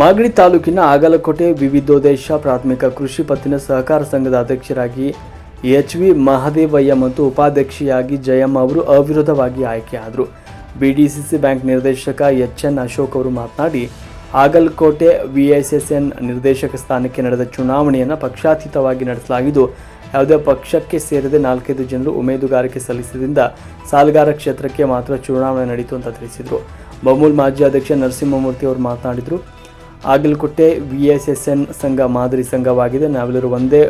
ಮಾಗಡಿ ತಾಲೂಕಿನ ಆಗಲಕೋಟೆ ವಿವಿಧೋದ್ದೇಶ ಪ್ರಾಥಮಿಕ ಕೃಷಿ ಪತ್ತಿನ ಸಹಕಾರ ಸಂಘದ ಅಧ್ಯಕ್ಷರಾಗಿ ಎಚ್ ವಿ ಮಹದೇವಯ್ಯ ಮತ್ತು ಉಪಾಧ್ಯಕ್ಷೆಯಾಗಿ ಜಯಮ್ಮ ಅವರು ಅವಿರೋಧವಾಗಿ ಆಯ್ಕೆಯಾದರು ಬಿಡಿಸಿಸಿ ಬ್ಯಾಂಕ್ ನಿರ್ದೇಶಕ ಎಚ್ ಎನ್ ಅಶೋಕ್ ಅವರು ಮಾತನಾಡಿ, ಆಗಲಕೋಟೆ ವಿಎಸ್ಎಸ್ಎನ್ ನಿರ್ದೇಶಕ ಸ್ಥಾನಕ್ಕೆ ನಡೆದ ಚುನಾವಣೆಯನ್ನು ಪಕ್ಷಾತೀತವಾಗಿ ನಡೆಸಲಾಗಿದ್ದು, ಯಾವುದೇ ಪಕ್ಷಕ್ಕೆ ಸೇರದೆ ನಾಲ್ಕೈದು ಜನರು ಉಮೇದುಗಾರಿಕೆ ಸಲ್ಲಿಸಿದಿಂದ ಸಾಲಗಾರ ಕ್ಷೇತ್ರಕ್ಕೆ ಮಾತ್ರ ಚುನಾವಣೆ ನಡೆಯಿತು ಅಂತ ತಿಳಿಸಿದರು. ಬಮೂಲ್ ಮಾಜಿ ಅಧ್ಯಕ್ಷ ನರಸಿಂಹಮೂರ್ತಿ ಅವರು ಮಾತನಾಡಿದರು Agalakote V S S N ಸಂಘ ಮಾದರಿ ಸಂಘವಾಗಿದೆ. ನಾವೆಲ್ಲರೂ ಒಂದೇ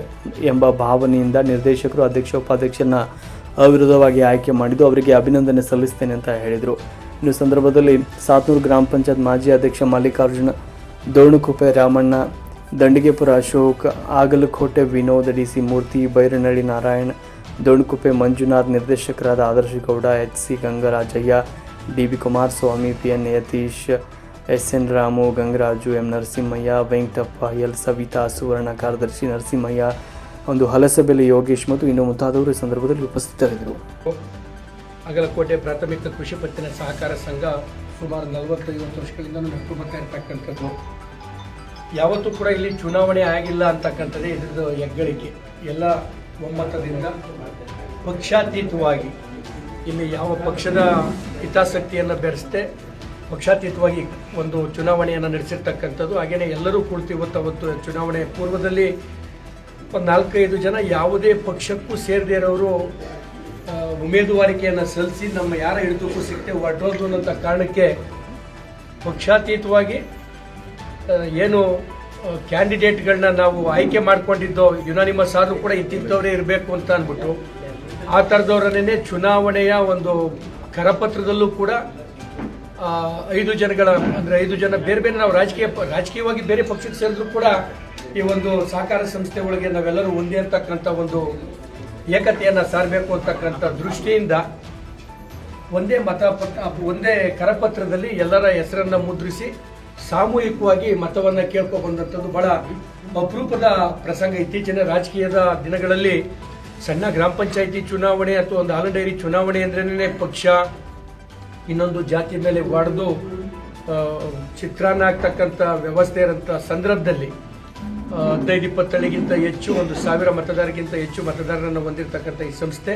ಎಂಬ ಭಾವನೆಯಿಂದ ನಿರ್ದೇಶಕರು, ಅಧ್ಯಕ್ಷ, ಉಪಾಧ್ಯಕ್ಷರನ್ನ ಅವಿರೋಧವಾಗಿ ಆಯ್ಕೆ ಮಾಡಿದ್ದು ಅವರಿಗೆ ಅಭಿನಂದನೆ ಸಲ್ಲಿಸ್ತೇನೆ ಅಂತ ಹೇಳಿದರು. ಇನ್ನು ಸಂದರ್ಭದಲ್ಲಿ ಸಾತ್ನೂರು ಗ್ರಾಮ ಪಂಚಾಯತ್ ಮಾಜಿ ಅಧ್ಯಕ್ಷ ಮಲ್ಲಿಕಾರ್ಜುನ, ದೋಣುಕುಪ್ಪೆ ರಾಮಣ್ಣ, ದಂಡಿಗೆಪುರ ಅಶೋಕ್, ಆಗಲಕೋಟೆ ವಿನೋದ್ ಡಿ ಸಿ ಮೂರ್ತಿ, ಬೈರನಹಳ್ಳಿ ನಾರಾಯಣ್, ದೋಣುಕುಪ್ಪೆ ಮಂಜುನಾಥ್ ನಿರ್ದೇಶಕರಾದ Adarsha Gowda, H C Gangarajaiah, D B Kumaraswamy, P N Yathish S N Ramu, Gangaraju, M Narasimhaiah, Venkatappa, L Savitha, Suvarna, ಕಾರ್ಯದರ್ಶಿ ನರಸಿಂಹಯ್ಯ, ಒಂದು ಹಲಸಬೆಲೆ ಯೋಗೇಶ್ ಮತ್ತು ಇನ್ನು ಮುಂತಾದವರು ಈ ಸಂದರ್ಭದಲ್ಲಿ ಉಪಸ್ಥಿತರಿದ್ದರು. ಅಗಲಕೋಟೆ ಪ್ರಾಥಮಿಕ ಕೃಷಿ ಪತ್ತಿನ ಸಹಕಾರ ಸಂಘ ಸುಮಾರು ನಲವತ್ತೈವತ್ತು ವರ್ಷಗಳಿಂದ ನಡೆದು ಬರ್ತಾ ಇರ್ತಕ್ಕಂಥದ್ದು. ಯಾವತ್ತೂ ಕೂಡ ಇಲ್ಲಿ ಚುನಾವಣೆ ಆಗಿಲ್ಲ ಅಂತಕ್ಕಂಥದ್ದೇ ಇದ್ರದ್ದು ಹೆಗ್ಗಳಿಕೆ. ಎಲ್ಲ ಒಮ್ಮತದಿಂದ ಪಕ್ಷಾತೀತವಾಗಿ ಇಲ್ಲಿ ಯಾವ ಪಕ್ಷದ ಹಿತಾಸಕ್ತಿಯನ್ನು ಬೆರೆಸದೆ ಪಕ್ಷಾತೀತವಾಗಿ ಒಂದು ಚುನಾವಣೆಯನ್ನು ನಡೆಸಿರ್ತಕ್ಕಂಥದ್ದು. ಹಾಗೆಯೇ ಎಲ್ಲರೂ ಕುಳಿತು ಇವತ್ತು ಅವತ್ತು ಚುನಾವಣೆ ಪೂರ್ವದಲ್ಲಿ ಒಂದು ನಾಲ್ಕೈದು ಜನ ಯಾವುದೇ ಪಕ್ಷಕ್ಕೂ ಸೇರದೇ ಇರೋರು ಉಮೇದುವಾರಿಕೆಯನ್ನು ಸಲ್ಲಿಸಿ ನಮ್ಮ ಯಾರ ಹಿಡಿತಕ್ಕೂ ಸಿಗದೆ ಹೊರಟೋದು ಅನ್ನೋಂಥ ಕಾರಣಕ್ಕೆ ಪಕ್ಷಾತೀತವಾಗಿ ಏನು ಕ್ಯಾಂಡಿಡೇಟ್ಗಳನ್ನ ನಾವು ಆಯ್ಕೆ ಮಾಡಿಕೊಂಡಿದ್ದೋ ಯುನಾನಿಮಸ್ ಆದರೂ ಕೂಡ ಇತ್ತಿದ್ದವರೇ ಇರಬೇಕು ಅಂತ ಅಂದ್ಬಿಟ್ಟು, ಆ ಥರದವರನ್ನೇ ಚುನಾವಣೆಯ ಒಂದು ಕರಪತ್ರದಲ್ಲೂ ಕೂಡ ಐದು ಜನಗಳ, ಅಂದರೆ ಐದು ಜನ ಬೇರೆ ಬೇರೆ ನಾವು ರಾಜಕೀಯ ರಾಜಕೀಯವಾಗಿ ಬೇರೆ ಪಕ್ಷಕ್ಕೆ ಸೇರಿದ್ರು ಕೂಡ ಈ ಒಂದು ಸಹಕಾರ ಸಂಸ್ಥೆ ಒಳಗೆ ನಾವೆಲ್ಲರೂ ಒಂದೇ ಅಂತಕ್ಕಂಥ ಒಂದು ಏಕತೆಯನ್ನು ಸಾರಬೇಕು ಅಂತಕ್ಕಂಥ ದೃಷ್ಟಿಯಿಂದ ಒಂದೇ ಮತ ಒಂದೇ ಕರಪತ್ರದಲ್ಲಿ ಎಲ್ಲರ ಹೆಸರನ್ನ ಮುದ್ರಿಸಿ ಸಾಮೂಹಿಕವಾಗಿ ಮತವನ್ನು ಕೇಳ್ಕೊ ಬಂದಂಥದ್ದು ಬಹಳ ಅಪರೂಪದ ಪ್ರಸಂಗ. ಇತ್ತೀಚಿನ ರಾಜಕೀಯದ ದಿನಗಳಲ್ಲಿ ಸಣ್ಣ ಗ್ರಾಮ ಪಂಚಾಯಿತಿ ಚುನಾವಣೆ ಅಥವಾ ಒಂದು ಹಾಲು ಡೈರಿ ಚುನಾವಣೆ ಅಂದ್ರೇ ಪಕ್ಷ ಇನ್ನೊಂದು ಜಾತಿ ಮೇಲೆ ಒಡೆದು ಚಿತ್ರಾನ್ನ ಆಗ್ತಕ್ಕಂಥ ವ್ಯವಸ್ಥೆ ಇರೋಂಥ ಸಂದರ್ಭದಲ್ಲಿ ಹದಿನೈದು ಇಪ್ಪತ್ತಳಿಗಿಂತ ಹೆಚ್ಚು, ಒಂದು ಸಾವಿರ ಮತದಾರರಿಗಿಂತ ಹೆಚ್ಚು ಮತದಾರರನ್ನು ಹೊಂದಿರತಕ್ಕಂಥ ಈ ಸಂಸ್ಥೆ,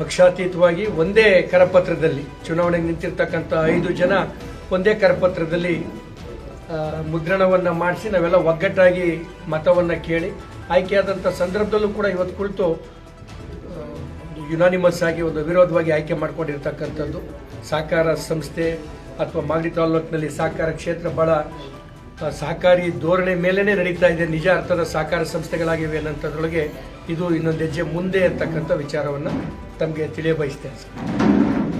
ಪಕ್ಷಾತೀತವಾಗಿ ಒಂದೇ ಕರಪತ್ರದಲ್ಲಿ, ಚುನಾವಣೆಗೆ ನಿಂತಿರ್ತಕ್ಕಂಥ ಐದು ಜನ ಒಂದೇ ಕರಪತ್ರದಲ್ಲಿ ಮುದ್ರಣವನ್ನು ಮಾಡಿಸಿ ನಾವೆಲ್ಲ ಒಗ್ಗಟ್ಟಾಗಿ ಮತವನ್ನು ಕೇಳಿ, ಆಯ್ಕೆಯಾದಂಥ ಸಂದರ್ಭದಲ್ಲೂ ಕೂಡ ಇವತ್ತು ಕುಳಿತು ಯುನಾನಿಮಸ್ ಆಗಿ ಒಂದು ವಿರೋಧವಾಗಿ ಆಯ್ಕೆ ಮಾಡಿಕೊಂಡಿರ್ತಕ್ಕಂಥದ್ದು. ಸಹಕಾರ ಸಂಸ್ಥೆ ಅಥವಾ ಮಾಗಡಿ ತಾಲೂಕಿನಲ್ಲಿ ಸಹಕಾರ ಕ್ಷೇತ್ರ ಬಹಳ ಸಹಕಾರಿ ಧೋರಣೆ ಮೇಲೇ ನಡೀತಾ ಇದೆ. ನಿಜ ಅರ್ಥದ ಸಹಕಾರ ಸಂಸ್ಥೆಗಳಾಗಿವೆ ಅನ್ನೋಂಥದ್ರೊಳಗೆ ಇದು ಇನ್ನೊಂದು ಹೆಜ್ಜೆ ಮುಂದೆ ಅಂತಕ್ಕಂಥ ವಿಚಾರವನ್ನು ತಮಗೆ ತಿಳಿಯಬಯಸ್ತೇನೆ ಸರ್.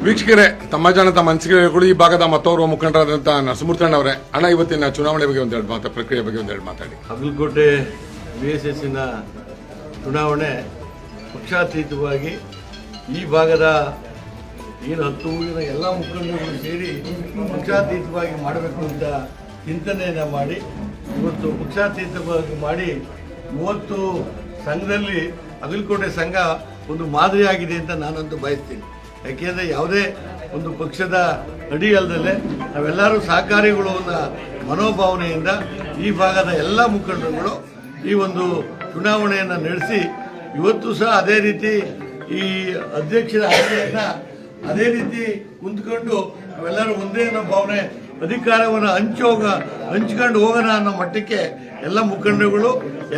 ವೀಕ್ಷಕರೇ ತಮ್ಮ ಜನ ತಮ್ಮ ಅನಿಸಿಕೆಗಳು ಈ ಭಾಗದ ಮತ್ತೋರ್ವ ಮುಖಂಡರಾದಂಥ ನರಸಿಂಹಮೂರ್ತಣ್ಣ ಅವರೇ ಹಣ ಇವತ್ತಿನ ಚುನಾವಣೆ ಬಗ್ಗೆ ಒಂದೆರಡು ಮಾತು ಪ್ರಕ್ರಿಯೆ ಬಗ್ಗೆ ಒಂದೆರಡು ಮಾತಾಡಿ. ಅಗಲಕೋಟೆ ಬಿ ಎಸ್ ಎಸ್ಸಿನ ಚುನಾವಣೆ ಪಕ್ಷಾತೀತವಾಗಿ ಈ ಭಾಗದ ಏನು ಹತ್ತು ಊರಿನ ಎಲ್ಲ ಮುಖಂಡರು ಸೇರಿ ಪಕ್ಷಾತೀತವಾಗಿ ಮಾಡಬೇಕು ಅಂತ ಚಿಂತನೆಯನ್ನು ಮಾಡಿ, ಇವತ್ತು ಪಕ್ಷಾತೀತವಾಗಿ ಮಾಡಿ ಇವತ್ತು ಸಂಘದಲ್ಲಿ ಅಗಲಕೋಟೆ ಸಂಘ ಒಂದು ಮಾದರಿಯಾಗಿದೆ ಅಂತ ನಾನಂತೂ ಬಯಸ್ತೀನಿ. ಯಾಕೆಂದರೆ ಯಾವುದೇ ಒಂದು ಪಕ್ಷದ ಅಡಿ ಅಲ್ಲದಲ್ಲೇ ನಾವೆಲ್ಲರೂ ಸಹಕಾರಿಗಳು ಅನ್ನೋ ಮನೋಭಾವನೆಯಿಂದ ಈ ಭಾಗದ ಎಲ್ಲ ಮುಖಂಡರುಗಳು ಈ ಒಂದು ಚುನಾವಣೆಯನ್ನು ನಡೆಸಿ, ಇವತ್ತು ಸಹ ಅದೇ ರೀತಿ ಈ ಅಧ್ಯಕ್ಷರ ಆಯ್ಕೆಯನ್ನ ಅದೇ ರೀತಿ ಕುಂತ್ಕೊಂಡು ನಾವೆಲ್ಲರೂ ಒಂದೇ ಅನ್ನೋ ಭಾವನೆ, ಅಧಿಕಾರವನ್ನು ಹಂಚೋಗ, ಹಂಚ್ಕೊಂಡು ಹೋಗೋಣ ಅನ್ನೋ ಮಟ್ಟಕ್ಕೆ ಎಲ್ಲ ಮುಖಂಡರುಗಳು,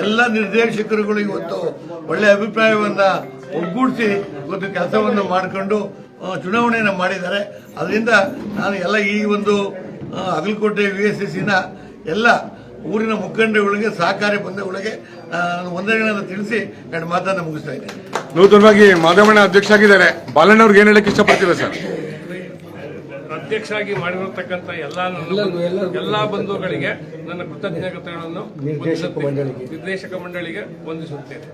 ಎಲ್ಲ ನಿರ್ದೇಶಕರುಗಳು ಇವತ್ತು ಒಳ್ಳೆಯ ಅಭಿಪ್ರಾಯವನ್ನ ಒಗ್ಗೂಡಿಸಿ ಇವತ್ತು ಕೆಲಸವನ್ನು ಮಾಡಿಕೊಂಡು ಚುನಾವಣೆಯನ್ನು ಮಾಡಿದ್ದಾರೆ. ಅದರಿಂದ ನಾನು ಎಲ್ಲ ಈ ಒಂದು ಅಗಲಕೋಟೆ ವಿ ಎಸ್ ಎಸ್ಸಿನ ಎಲ್ಲ ಊರಿನ ಮುಖಂಡರುಗಳಿಗೆ, ಸಹಕಾರಿ ಬಂಧುಗಳಿಗೆ ನಾನು ವಂದನೆಗಳನ್ನು ತಿಳಿಸಿ ನನ್ನ ಮಾತನ್ನು ಮುಗಿಸ್ತಾ ಇದ್ದೇನೆ. ನೂತನವಾಗಿ ಮಾಧವಣ್ಣ ಅಧ್ಯಕ್ಷ ಆಗಿದ್ದಾರೆ ಬಾಲಣ್ಣ ಅವ್ರಿಗೆ ಏನ್ ಹೇಳಕ್ಕೆ ಇಷ್ಟಪಡ್ತೀರಾ ಸರ್? ಅಧ್ಯಕ್ಷರಾಗಿ ಮಾಡಿರತಕ್ಕಂಥ ಎಲ್ಲ ಎಲ್ಲ ಬಂಧುಗಳಿಗೆ ನನ್ನ ಕೃತಜ್ಞತೆಗಳನ್ನು ನಿರ್ದೇಶಕ ಮಂಡಳಿಗೆ. ನಿರ್ದೇಶಕ ಮಂಡಳಿಗೆ ವಂದಿಸುತ್ತೇನೆ.